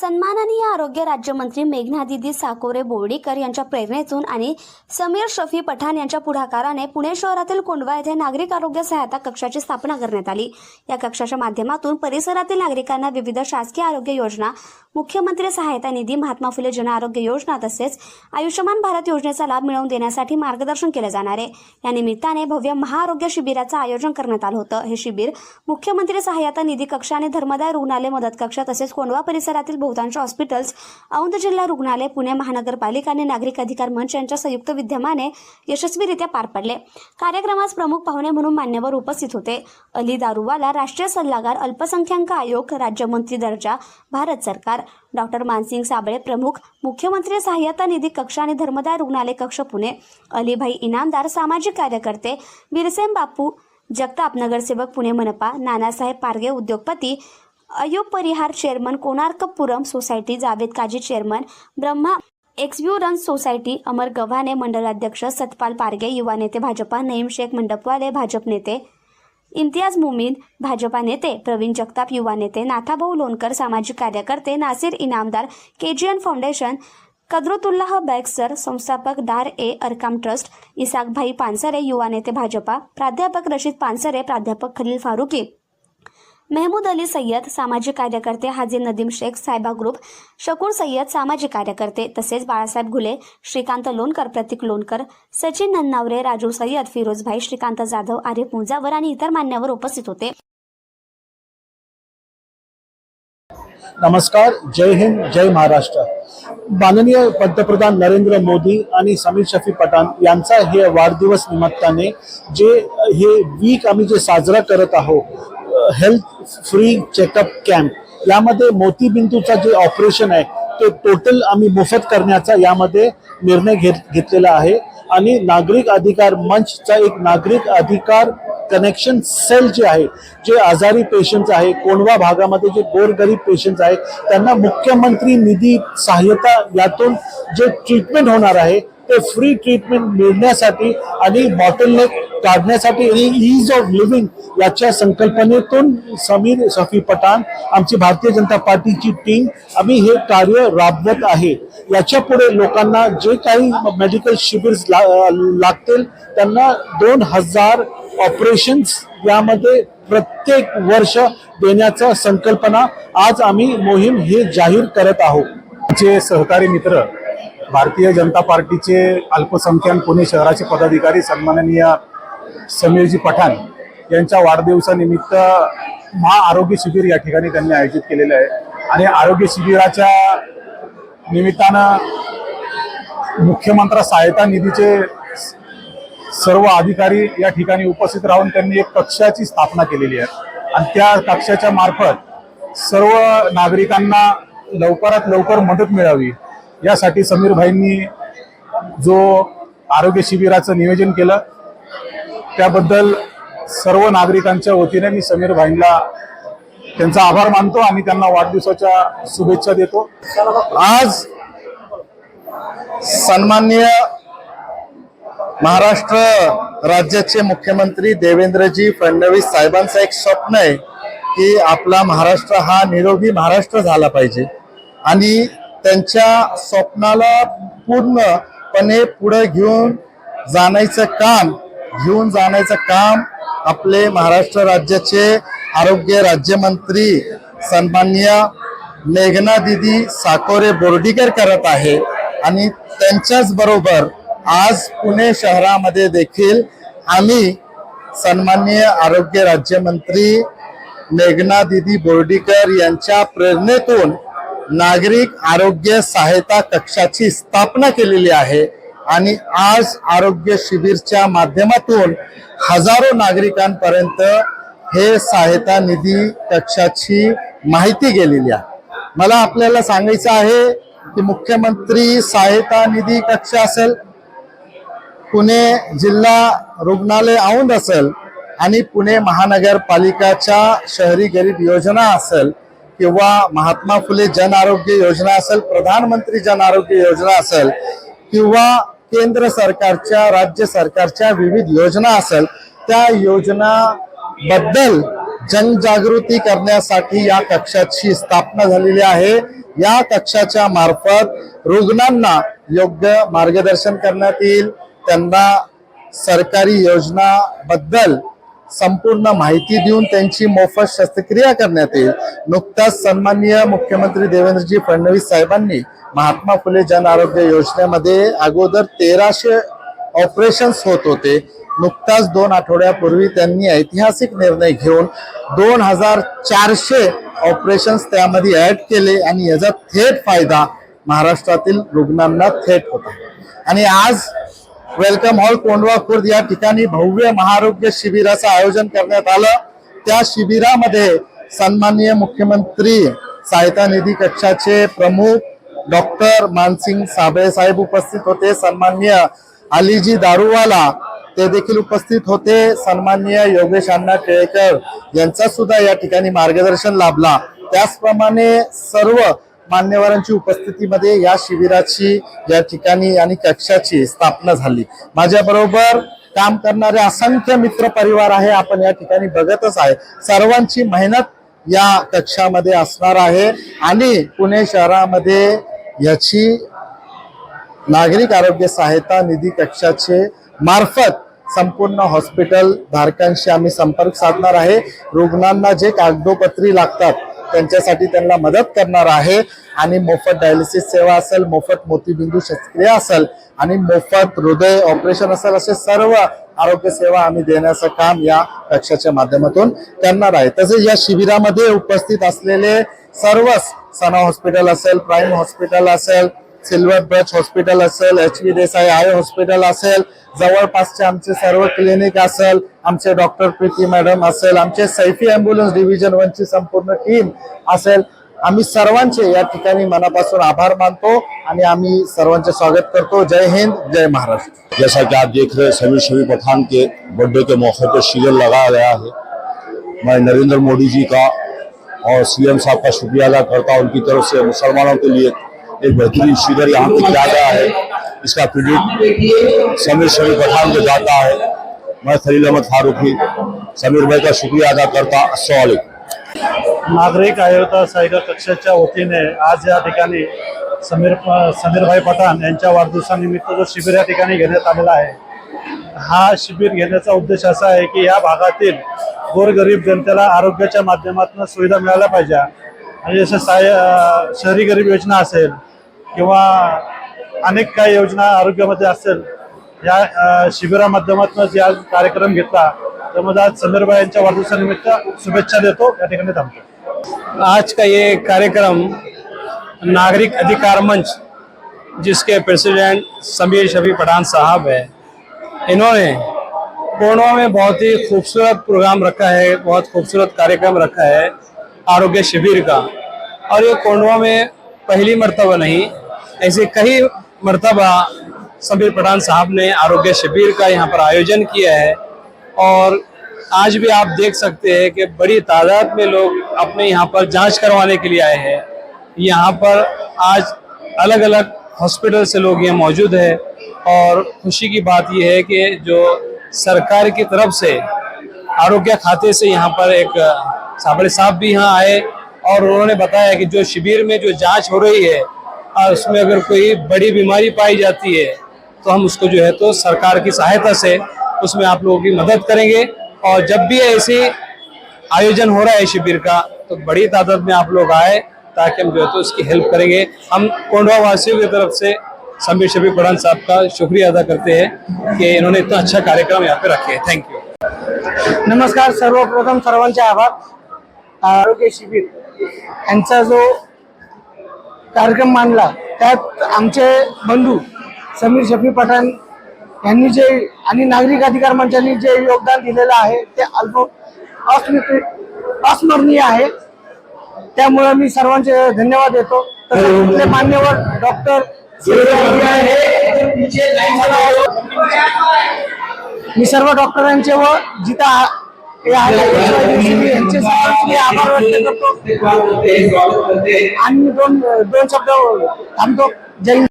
सन्माननीय आरोग्य राज्यमंत्री मेघना दिदी साकोरे बोर्डीकर यांच्या प्रेरणेतून आणि समीर शफी पठाण यांच्या पुढाकाराने पुणे शहरातील कोंडवा येथे नागरिक आरोग्य सहायता कक्षाची स्थापना करण्यात आली. या कक्षाच्या माध्यमातून परिसरातील नागरिकांना विविध शासकीय आरोग्य योजना मुख्यमंत्री सहायता निधी महात्मा फुले जन आरोग्य योजना तसेच आयुष्यमान भारत योजनेचा लाभ मिळवून देण्यासाठी मार्गदर्शन केले जाणार आहे. या निमित्ताने भव्य महाआरोग्य शिबिराचं आयोजन करण्यात आलं होतं. हे शिबिर मुख्यमंत्री सहायता निधी कक्ष आणि धर्मदाय रुग्णालय मदत कक्ष तसेच कोंडवा परिसरातील बहुतांश हॉस्पिटल्स औंध जिल्हा रुग्णालय पुणे महानगरपालिका आणि नागरिक अधिकार मंच यांच्या संयुक्त विद्यमाने यशस्वीरित्या पार पडले. कार्यक्रमास प्रमुख पाहुणे म्हणून मान्यवर उपस्थित होते. अली दारुवाला राष्ट्रीय सल्लागार अल्पसंख्याक आयोग राज्यमंत्री दर्जा भारत सरकार. डॉक्टर मानसिंग साबळे प्रमुख मुख्यमंत्री सहाय्यता निधी कक्ष आणि धर्मदाय रुग्णालय कक्ष पुणे. अलीभाई इनामदार सामाजिक कार्यकर्ते बिरसेम बापू जगताप नगरसेवक पुणे मनपा नानासाहेब पारगे उद्योगपती Ayub Parihar chairman Konarkpuram society Javed Kazi chairman Brahma exuberance society Amar Gavhane मंडलाध्यक्ष Satpal Parge युवा नेते भाजपा नईम शेख मंडपवाले भाजप नेते इम्तियाज मुमीन भाजपा नेते प्रवीण जगताप युवा नेते नाथाभाऊ लोणकर सामाजिक कार्यकर्ते नासिर इनामदार केजीएन फाउंडेशन कदरुतुल्लाह बॅगसर संस्थापक दार ए अरकाम ट्रस्ट इसाकभाई पानसरे युवा नेते भाजपा प्राध्यापक रशीद पानसरे प्राध्यापक खलील फारुकी मेहमूद अली सय्यद सामाजिक कार्यकर्ते हाजी नदीम शेख सायबा ग्रुप शकूर सय्यद सामाजिक कार्यकर्ते तसेच बाळासाहेब घुले श्रीकांत लोणकर प्रतीक लोणकर सचिन नन्नावरे राजू सय्यद फिरोजभाई श्रीकांत जाधव आरिफ मुंजावर आणि इतर मान्यवर उपस्थित होते. नमस्कार जय हिंद जय महाराष्ट्र. माननीय पंतप्रधान नरेंद्र मोदी आणि समीर शफी पठाण यांचा हे वाढदिवस निमित्ताने जे हे वीक आम्ही जे साजरा करत आहोत हेल्थ फ्री चेकअप कॅम्प. यामध्ये मोतीबिंदूचा जे ऑपरेशन आहे ते टोटल आम्ही मोफत करण्याचा यामध्ये निर्णय घेत घेतलेला आहे. आणि नागरिक अधिकार मंचचा एक नागरिक अधिकार कनेक्शन सेल जे आहे जे आजारी पेशंट्स आहे कोंडवा भागामध्ये जे गोरगरीब पेशंट्स आहे त्यांना मुख्यमंत्री निधी सहाय्यता यातून जे ट्रीटमेंट होणार आहे ते फ्री ट्रीटमेंट मिळण्यासाठी आणि बॉटलनेक काढण्यासाठी आणि इज ऑफ लिव्हिंग याच्या संकल्पनेतून समीर सफी पठाण आमची भारतीय जनता पार्टीची टीम आम्ही हे कार्य राबवत आहे. याच्यापुढे लोकांना जे काही मेडिकल शिबिर लागतील त्यांना दोन हजार ऑपरेशन्स यामध्ये प्रत्येक वर्ष देण्याचा संकल्पना आज आम्ही मोहीम हे जाहीर करत आहोत. आमचे सहकारी मित्र भारतीय जनता पार्टीचे अल्पसंख्याक पुणे शहराचे पदाधिकारी सन्माननीय समीरजी पठाण यांच्या वाढदिवसानिमित्त महाआरोग्य शिबिर या ठिकाणी त्यांनी आयोजित केलेलं आहे. आणि आरोग्य शिबिराच्या निमित्तानं मुख्यमंत्री सहायता निधीचे सर्व अधिकारी या ठिकाणी उपस्थित राहून त्यांनी एक कक्षाची स्थापना केलेली आहे. आणि त्या कक्षाच्या मार्फत सर्व नागरिकांना लवकरात लवकर मदत मिळावी. यासाठी समीर भाईंनी जो आरोग्य शिबिराचं नियोजन केलं त्याबद्दल सर्व नागरिकांच्या वतीने मी समीर भाईंना त्यांचा आभार मानतो आणि त्यांना वाढदिवसाच्या शुभेच्छा देतो. आज सन्माननीय महाराष्ट्र राज्याचे मुख्यमंत्री देवेंद्रजी फडणवीस साहेबांचं एक स्वप्न आहे की आपला महाराष्ट्र हा निरोगी महाराष्ट्र झाला पाहिजे. आणि त्यांच्या स्वप्नाला पूर्णपणे पुढे घेऊन जाण्याचं काम घेऊन जाण्याचं काम आपले महाराष्ट्र राज्याचे आरोग्य राज्यमंत्री सन्माननीय मेघना दिदी साकोरे बोर्डीकर करत आहे. आणि त्यांच्याच बरोबर आज पुणे शहरामध्ये देखील आम्ही सन्माननीय आरोग्य राज्यमंत्री मेघना दिदी बोर्डीकर यांच्या प्रेरणेतून नागरिक आरोग्य सहायता कक्षाची स्थापना केलेली आहे. आणि आज आरोग्य शिबिरच्या माध्यमातून हजारो नागरिकांपर्यंत हे सहायता निधी कक्षाची माहिती गेलेली आहे. मला आपल्याला सांगायचं आहे की मुख्यमंत्री सहायता निधी कक्ष असेल पुणे जिल्हा रुग्णालय औंध असेल आणि पुणे महानगरपालिकाच्या शहरी गरीब योजना असेल किंवा महात्मा फुले जन आरोग्य योजना असेल प्रधानमंत्री जन आरोग्य योजना असेल किंवा केंद्र सरकारच्या राज्य सरकारच्या विविध योजना असेल त्या योजना बद्दल जनजागृती करण्यासाठी या कक्षाची स्थापना झालेली आहे. या कक्षाच्या मार्फत रुग्णांना योग्य मार्गदर्शन करण्यात येईल. त्यांना सरकारी योजनाबद्दल संपूर्ण माहिती देऊन त्यांची मोफत शस्त्रक्रिया करण्यात येईल. नुकताच सन्माननीय मुख्यमंत्री देवेंद्रजी फडणवीस साहेबांनी महात्मा फुले जन आरोग्य योजनेमध्ये अगोदर तेराशे ऑपरेशन्स होत होते. नुकताच दोन आठवड्यापूर्वी त्यांनी ऐतिहासिक निर्णय घेऊन दोन हजार चारशे ऑपरेशन्स त्यामध्ये ऍड केले आणि याचा थेट फायदा महाराष्ट्रातील रुग्णांना थेट होता. आणि आज वेलकम हॉल कोंडवा खुर्द या ठिकाणी भव्य महाआरोग्य शिबिराचं आयोजन करण्यात आलं. त्या शिबिरामध्ये सन्माननीय मुख्यमंत्री सहायता निधी कक्षाचे प्रमुख डॉक्टर मानसिंग साबळे साहेब उपस्थित होते. सन्माननीय अलीजी दारूवाला ते देखील उपस्थित होते. सन्माननीय योगेश अण्णा टिळेकर यांचा सुद्धा या ठिकाणी मार्गदर्शन लाभला. त्याचप्रमाणे सर्व मान्यवरांची उपस्थितीमध्ये या शिबिराची या ठिकाणी आणि कक्षाची स्थापना झाली. माझ्याबरोबर काम करणारे असंख्य मित्र परिवार आहे. आपण या ठिकाणी बघतच आहे. सर्वांची मेहनत या कक्षामध्ये असणार आहे आणि पुणे शहरामध्ये याची नागरिक आरोग्य सहायता निधी कक्षाचे मार्फत संपूर्ण हॉस्पिटल धारकांशी आम्ही संपर्क साधणार आहे. रुग्णांना जे कागदोपत्री लागतात त्यांच्यासाठी त्यांना मदत करणार आहे. आणि मोफत डायलिसिस सेवा असेल मोफत मोतीबिंदू शस्त्रक्रिया असेल आणि मोफत हृदय ऑपरेशन असेल असे सर्व आरोग्य सेवा आम्ही देण्याचं काम या कक्षाच्या माध्यमातून करणार आहे. तसेच या शिबिरामध्ये उपस्थित असलेले सर्वच सना हॉस्पिटल असेल प्राईम हॉस्पिटल असेल सिल्वर ब्रच हॉस्पिटल असेल H V Desai eye hospital असेल जवळपासचे आमचे सर्व क्लिनिक असेल आमचे डॉक्टर प्रीती मॅडम असेल आमचे सैफी अँब्युलन्स डिव्हिजन वनची संपूर्ण टीम असेल. आम्ही सर्वांचे या ठिकाणी मनापासून आभार मानतो आणि आम्ही सर्वांचे स्वागत करतो. जय हिंद जय महाराष्ट्र. जैसा कि आप देख रहे समीर शमी पठान के बर्थडे के मौके पर शिविर लगाया गया है। मैं नरेंद्र मोदी जी का और सीएम साहब का शुक्रिया अदा करता हूँ उनकी तरफ से मुसलमानों के लिए। एक बेहतरीन शिविर यहाँ पे किया गया है। इसका क्रेडिट समीर शमी पठान को जाता है। मैं खलील अहमद फारूकी समीर भाई का शुक्रिया अदा करता अस्सलाम नागरिक आयोता सहायक कक्षाच्या वतीने आज या ठिकाणी समीर समीरभाई पठाण यांच्या वाढदिवसानिमित्त जो शिबिर या ठिकाणी घेण्यात आलेला आहे हा शिबिर घेण्याचा उद्देश असा आहे की या भागातील गोरगरीब जनतेला आरोग्याच्या माध्यमातून सुविधा मिळाल्या पाहिजे. आणि जसं साय शहरी गरीब योजना असेल किंवा अनेक काही योजना आरोग्यामध्ये असेल या शिबिरा माध्यमातून जे आज कार्यक्रम घेतला. त्यामध्ये आज समीरभाई यांच्या वाढदिवसानिमित्त शुभेच्छा देतो. या ठिकाणी थांबतो. आज का ये कार्यक्रम नागरिक अधिकार मंच जिसके प्रेसिडेंट समीर शफी पठान साहब है इन्होंने कोंडवा में बहुत ही खूबसूरत प्रोग्राम रखा है बहुत खूबसूरत कार्यक्रम रखा है। आरोग्य शिविर का। और ये कोंडवा में पहली मरतबा नहीं, ऐसे कई मरतबा समीर पठान साहब ने आरोग्य शिविर का यहाँ पर आयोजन किया है। और आज भी आप देख सकते हैं कि बड़ी तादाद में लोग अपने यहाँ पर जाँच करवाने के लिए आए हैं। यहाँ पर आज अलग अलग हॉस्पिटल से लोग यहाँ मौजूद है। और खुशी की बात यह है कि जो सरकार की तरफ़ से आरोग्य खाते से यहाँ पर एक साबड़े साहब भी यहाँ आए और उन्होंने बताया कि जो शिविर में जो जाँच हो रही है, और उसमें अगर कोई बड़ी बीमारी पाई जाती है तो हम उसको जो है तो सरकार की सहायता से उसमें आप लोगों की मदद करेंगे। और जब भी ऐसी आयोजन हो रहा है शिविर का तो बड़ी तादाद में आप लोग आए ताकि हम जो है तो उसकी हेल्प करेंगे। हम कोंडवा वासियों की तरफ़ से समीर शफी पठान साहब का शुक्रिया अदा करते हैं कि इन्होंने इतना अच्छा कार्यक्रम यहाँ पे रखे। है थैंक यू नमस्कार, सर्वप्रथम सर्वांचे आभार। आरोग्य शिबिर यांचा जो कार्यक्रम मांडला त्यात आमचे बंधू समीर शफी पठाण यांनी जे आणि नागरिक अधिकार मंचांनी जे योगदान दिलेलं आहे ते अल्प अस्मित अस्मरणीय आहे. त्यामुळे मी सर्वांचे धन्यवाद देतो. तसेच आपले मान्यवर डॉक्टर मी सर्व डॉक्टरांचे व जिथं आ- हे आले यांचे सर्वांचे मी आभार व्यक्त करतो आणि मी दोन दोन शब्द थांबतो जय हिंद.